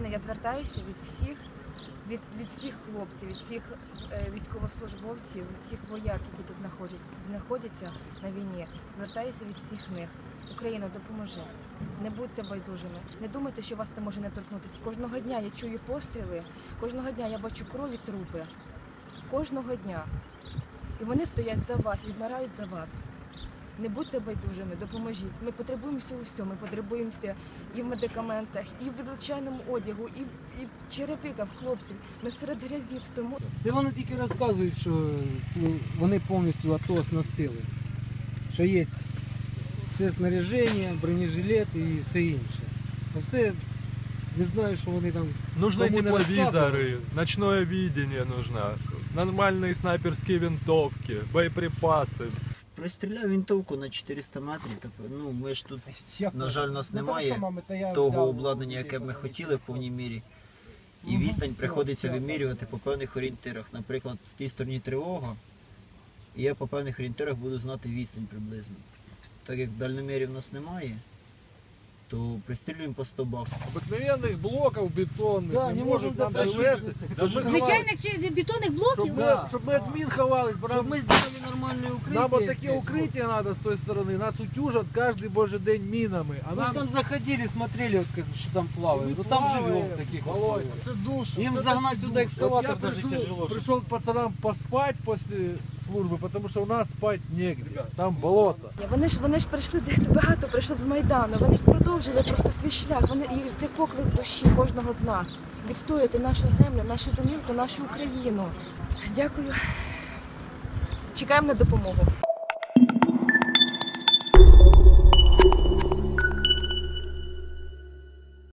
Україна, я звертаюся від всіх, від, від всіх хлопців, від всіх е, військовослужбовців, від всіх вояк, які тут знаходяться, знаходяться на війні. Звертаюся від всіх них. Україна, допоможи. Не будьте байдужими. Не думайте, що вас це може не торкнутися. Кожного дня я чую постріли, кожного дня я бачу крові трупи. Кожного дня. І вони стоять за вас, відмирають за вас Не будьте байдужими, допоможіть. Ми потребуємося у всьому. Ми потребуємося і в медикаментах, і в звичайному одягу, і в, і в черевиках хлопців. Ми серед грязі спимо. Це вони тільки розказують, що ну, вони повністю АТО оснастили. Що є все снаряження, бронежилет і все інше. А все не знаю, що вони там. Нужны Кому не тепловизоры, ночное видение нужно, нормальные снайперские винтовки, боеприпасы. Пристріляв винтовку на 400 метрів. Ну, ми ж тут, на жаль, у нас Ну, немає того обладнання, ну, яке б ми хотіли в повній мірі. І відстань приходиться вимірювати по певних орієнтирах. Наприклад, в тій стороні тривога, і я по певних орієнтирах буду знати відстань приблизно. Так як дальномірів в нас немає, то пристрілюємо по стовбах. Обыкновенных блоков бетонных Да, не, не может можем нам даже привезти. даже Щоб ми ховали- Звичайних чи бетонних блоків? Щоб Да. ми, щоб ми від мін ховались, бо Щоб нам, ми зробили нормальне укриття. нам от такі здесь, укриття треба з тої сторони. Нас утюжать кожен божий день мінами. А вот. Мы же нам там заходили, смотрели, вот, как- что там плавает. Мы Ну там плаваем, живем в таких Володя. условиях. Це душ. Им це загнать такий сюда душ. Вот экскаватор я даже пришел, тяжело. чтобы- пришел к пацанам поспать после службы, тому що у нас спать негде. Там болото. Вони ж вони ж прийшли дехто багато прийшли з майдану. Вони ж продовжили просто свій шлях. Вони їх де поклик душі кожного з нас. Відстояти нашу землю, нашу домівку, нашу Україну. Дякую. Чекаємо на допомогу.